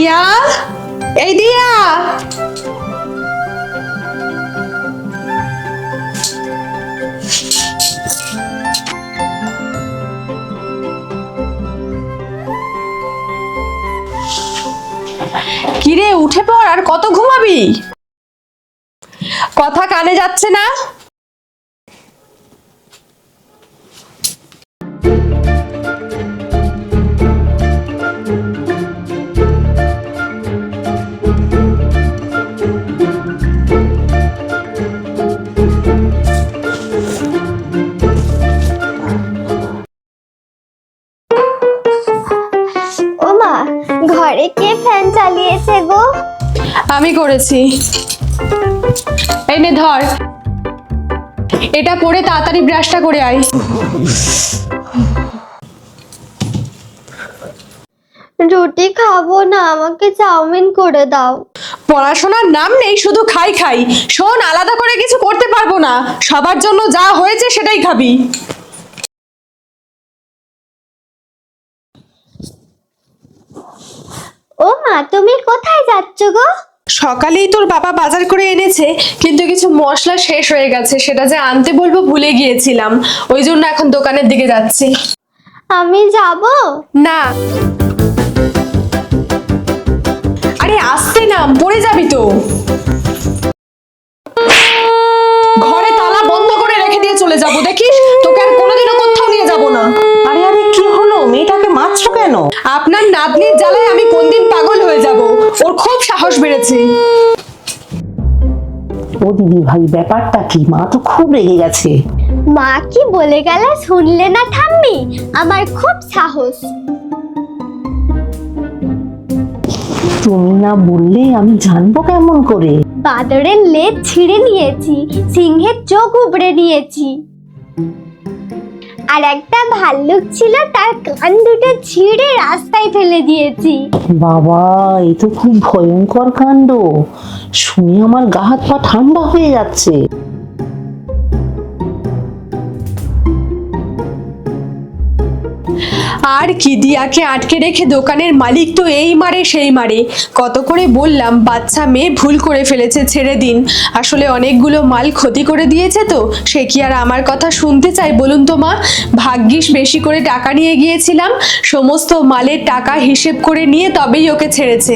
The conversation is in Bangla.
দিয়া? এই দিয়া! কিরে উঠে পড় আর কত ঘুমাবি? কথা কানে যাচ্ছে না? ঘরে কে ফ্যান চালিয়েছে গো? আমি করেছি। এই নে ধর। এটা পরে তাড়াতাড়ি ব্রাশটা করে আয়। রুটি খাব না আমাকে চাউমিন করে দাও। পড়াশোনার নাম নেই শুধু খাই খাই। শোন আলাদা করে কিছু করতে পারব না। সবার জন্য যা হয়েছে সেটাই খাবি ও মা তুমি কোথায় যাচ্ছ গো? সকালেই তোর বাবা বাজার করে এনেছে কিন্তু কিছু মশলা শেষ হয়ে গেছে সেটা যে আনতে বলব ভুলে গিয়েছিলাম। ওই জন্য এখন দোকানের দিকে যাচ্ছি। আমি যাব? না। আরে আসতে না পড়ে যাবি তো। ঘরে তালা বন্ধ করে রেখে দিয়ে চলে যাব দেখিস তোকে আর কোনোদিনও কোথাও নিয়ে যাব না আরে আরে কি হলো মেয়েটাকে মারছো কেন আপনার নাতনির জ্বালায় আমি কোন দিন পাগল হয়ে যাব? ওর খুব সাহস বেড়েছে। ও দিদি ভাই ব্যাপারটা কি? মা তো খুব রেগে গেছে। মা কি বলে গেল শুনলে না ঠাম্মি? আমার খুব সাহস। তুমি না বললে আমি জানব কেমন করে? বাদরের লেজ ছিঁড়ে নিয়েছি সিংহের চোখ উপড়ে নিয়েছি। আর একটা ভাল্লুক ছিল, তার কান দুটো ছিঁড়ে রাস্তায় ফেলে দিয়েছি। বাবা, এ তো খুব ভয়ঙ্কর কাণ্ড। শুনে আমার গা হাত পা ঠান্ডা হয়ে যাচ্ছে। আর কি দিয়াকে আটকে রেখে দোকানের মালিক তো এই মারে, সেই মারে। কত করে বললাম, বাচ্চা মেয়ে ভুল করে ফেলেছে, ছেড়ে দিন। আসলে অনেকগুলো মাল ক্ষতি করে দিয়েছে তো, সে কি আর আমার কথা শুনতে চাই বলুন তো মা? ভাগ্যিস বেশি করে টাকা নিয়ে গিয়েছিলাম, সমস্ত মালের টাকা হিসেব করে নিয়ে তবেই ওকে ছেড়েছে।